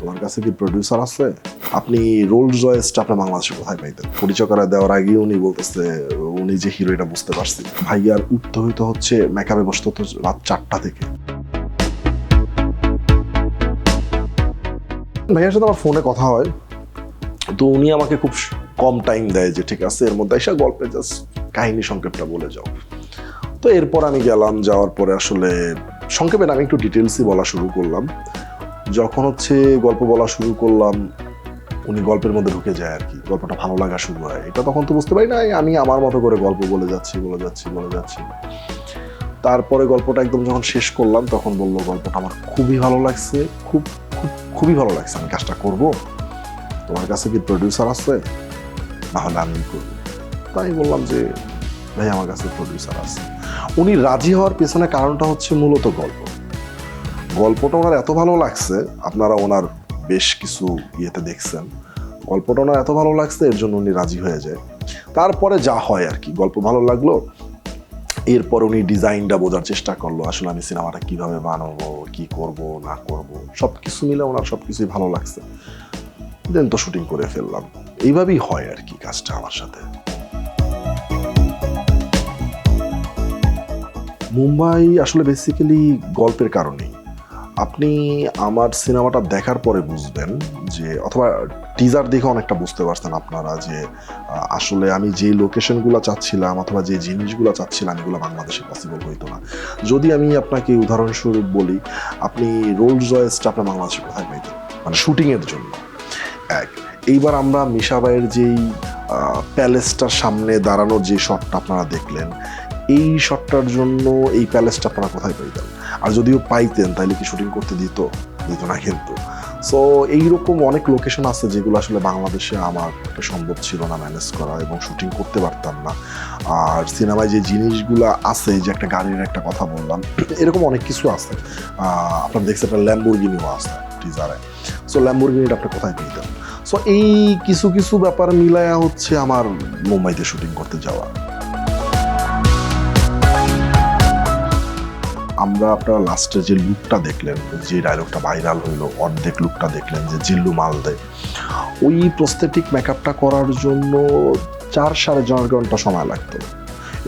তোমার কাছে কি প্রডিউসার আছে? আপনি রোলস রয়েসটা আপনার বাংলাদেশে কোথায় পাইতেন? পরিচয় করা দেওয়ার আগে উনি বলতেছে, উনি যে হিরো এটা বুঝতে পারছি ভাইয়ার উঠতে হইতে হচ্ছে মেকআপে বসতে হতো রাত চারটা থেকে। ভাইয়ার সাথে আমার ফোনে কথা হয়। তো উনি আমাকে খুব কম টাইম দেয় যে, ঠিক আছে, এর মধ্যে এসে গল্পে জাস্ট কাহিনী সংক্ষেপটা বলে যাও। তো এরপর আমি গেলাম, যাওয়ার পরে আসলে সংক্ষেপে আমি একটু ডিটেলসই বলা শুরু করলাম। যখন হচ্ছে গল্প বলা শুরু করলাম, উনি গল্পের মধ্যে ঢুকে যায় আর কি। গল্পটা ভালো লাগা শুরু হয়। এটা তখন তো বুঝতে পারি না আমি আমার মতো করে গল্প বলে যাচ্ছি বলে যাচ্ছি বলে যাচ্ছি। তারপরে গল্পটা একদম যখন শেষ করলাম, তখন বলল, গল্পটা আমার খুবই ভালো লাগছে, খুব খুব, খুবই ভালো লাগছে। আমি কাজটা করব। তোমার কাছে কি প্রডিউসার আছে? না হলে আমি করব। তাই বললাম যে, ভাই, আমার কাছে প্রডিউসার আছে। উনি রাজি হওয়ার পেছনে কারণটা হচ্ছে মূলত গল্প। গল্পটা ওনার এত ভালো লাগছে, আপনারা ওনার বেশ কিছু ইয়েতে দেখছেন। গল্পটা ওনার এত ভালো লাগছে, এর জন্য উনি রাজি হয়ে যায়। তারপরে যা হয় আর কি, গল্প ভালো লাগল। এরপর উনি ডিজাইনটা বোঝার চেষ্টা করল, আসলে আমি সিনেমাটা কীভাবে বানাবো, কি করব, না করব সব কিছু মিলে ওনার সব কিছুই ভালো লাগছে। দেন তো শুটিং করে ফেললাম। এইভাবেই হয় আর কি কাজটা আমার সাথে। মুম্বাই আসলে বেসিক্যালি গল্পের কারণেই। আপনি আমার সিনেমাটা দেখার পরে বুঝবেন যে, অথবা টিজার দেখে অনেকটা বুঝতে পারছেন আপনারা যে আসলে আমি যে লোকেশনগুলো চাচ্ছিলাম অথবা যে জিনিসগুলো চাচ্ছিলাম, এগুলো বাংলাদেশে পসিবল হইতো না। যদি আমি আপনাকে উদাহরণস্বরূপ বলি, আপনি রোলস রয়েসটা আপনার বাংলাদেশে কোথায় পাইতেন? মানে শুটিংয়ের জন্য। এক, এইবার আমরা মিশাবাইয়ের যেই প্যালেসটার সামনে দাঁড়ানোর যে শটটা আপনারা দেখলেন, এই শটটার জন্য এই প্যালেসটা আপনারা কোথায় পাইতেন? আর যদিও পাইতেন তাহলে কি শুটিং করতে দিত? দিত না কিন্তু। সো এইরকম অনেক লোকেশন আছে যেগুলো আসলে বাংলাদেশে আমার পক্ষে সম্ভব ছিল না ম্যানেজ করা এবং শুটিং করতে পারতাম না। আর সিনেমায় যে জিনিসগুলো আছে যে একটা গাড়ির একটা কথা বললাম, এরকম অনেক কিছু আছে। আপনার দেখছেন একটা ল্যাম্বোর্গিনিও আছে টিজারে সো ল্যাম্বোর্গিনিটা আপনি কোথায় পেতেন সো এই কিছু কিছু ব্যাপার মিলায়া হচ্ছে আমার মুম্বাইতে শুটিং করতে যাওয়া। আমরা আপনারা লাস্টে যে লুকটা দেখলেন, যে ডায়লগটা ভাইরাল হইল, অর্ধেক লুকটা দেখলেন, যে জিল্লু মাল দেয় ওই প্রস্থেটিক মেকআপটা করার জন্য চার সাড়ে চার ঘণ্টা সময় লাগতো।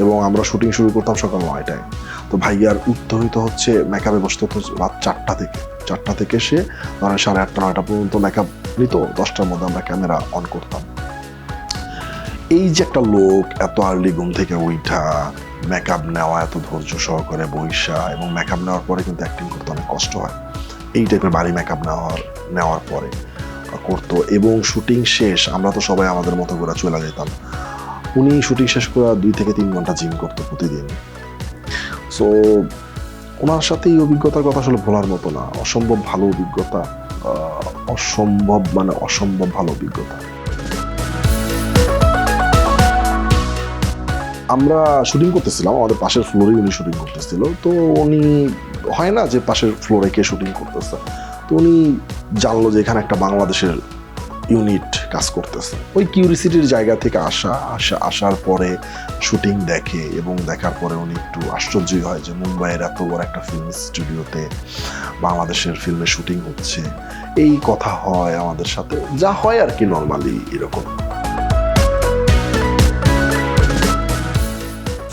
এবং আমরা শুটিং শুরু করতাম সকাল নয়টায়। তো ভাইয়ার উঠতে হইতে হচ্ছে মেকআপে বসতে হতো রাত চারটা থেকে। চারটা থেকে সে ধরেন সাড়ে আটটা, নয়টা পর্যন্ত মেকআপ নিত, দশটার মধ্যে আমরা ক্যামেরা অন করতাম। এই যে একটা লোক এত আর্লি ঘুম থেকে উঠা মেকআপ নেওয়া এত ধৈর্য সহকারে বৈশা এবং মেকআপ নেওয়ার পরে কিন্তু অ্যাক্টিং করতে অনেক কষ্ট হয়। এই টাইপের বাড়ি মেকআপ নেওয়ার নেওয়ার পরে করতো এবং শুটিং শেষ, আমরা তো সবাই আমাদের মতো করে চলে যেতাম। উনি শুটিং শেষ করে দুই থেকে তিন ঘণ্টা জিম করতো প্রতিদিন। সো ওনার সাথে এই অভিজ্ঞতার কথা আসলে ভোলার মতো না। অসম্ভব ভালো অভিজ্ঞতা অসম্ভব মানে অসম্ভব ভালো অভিজ্ঞতা। আমরা শুটিং করতেছিলাম, আমাদের পাশের ফ্লোরে উনি শুটিং করতেছিল। তো উনি, হয় না যে পাশের ফ্লোরে কে শুটিং করতেছে। তো উনি জানলো যে এখানে একটা বাংলাদেশের ইউনিট কাজ করতেছে। ওই কিউরিসিটির জায়গা থেকে আসা আসা, আসার পরে শুটিং দেখে এবং দেখার পরে উনি একটু আশ্চর্যই হয় যে মুম্বাইয়ের এত বড় একটা ফিল্ম স্টুডিওতে বাংলাদেশের ফিল্মে শুটিং হচ্ছে। এই কথা হয় আমাদের সাথে। যা হয় আর কি নর্মালি এরকম।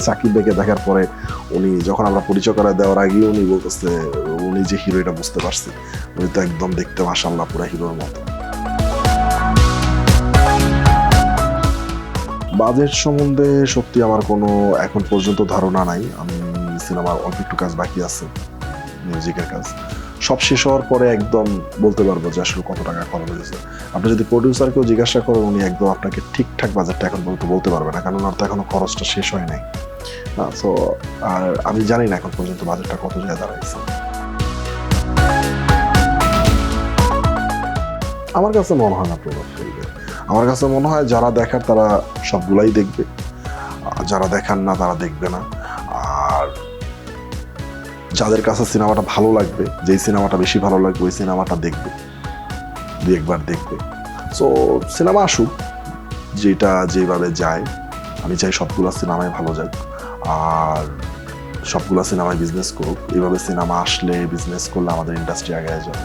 সাকিব বেকে দেখার পরে উনি যখন আমরা পরিচয় করা দেওয়ার আগে উনি বলতেছে, উনি যে হিরো এটা বুঝতে পারছে, উনি তো একদম দেখতে মাসাল্লাহ পুরো হিরোর মতো। বাজেট সম্বন্ধে সত্যি আমার কোনো এখন পর্যন্ত ধারণা নাই। আমি সিনেমার অল্প একটু কাজ বাকি আছে মিউজিকের কাজ। সব শেষ হওয়ার পরে একদম বলতে পারব যে আসলে কত টাকা খরচ হয়েছে। আপনি যদি প্রডিউসারকেও জিজ্ঞাসা করেন, উনি একদম আপনাকে ঠিকঠাক বাজেটটা এখন বলতে বলতে পারবে না, কারণ ওনার তো এখনও খরচটা শেষ হয় নাই। সো আর আমি জানি না এখন পর্যন্ত বাজেটটা কত জায়গায় দাঁড়াইছে। আমার কাছে মনে হয় না প্রভাব ফেলবে আমার কাছে মনে হয় যারা দেখার তারা সবগুলাই দেখবে যারা দেখার না তারা দেখবে না। যাদের কাছে সিনেমাটা ভালো লাগবে, যেই সিনেমাটা বেশি ভালো লাগবে, ওই সিনেমাটা দেখবে দু একবার দেখবে। সো সিনেমা আসুক, যেটা যেভাবে যায়, আমি চাই সবগুলো সিনেমায় ভালো যাক। আর সবগুলো সিনেমায় বিজনেস করুক। এইভাবে সিনেমা আসলে বিজনেস করলে আমাদের ইন্ডাস্ট্রি আগে যাবে।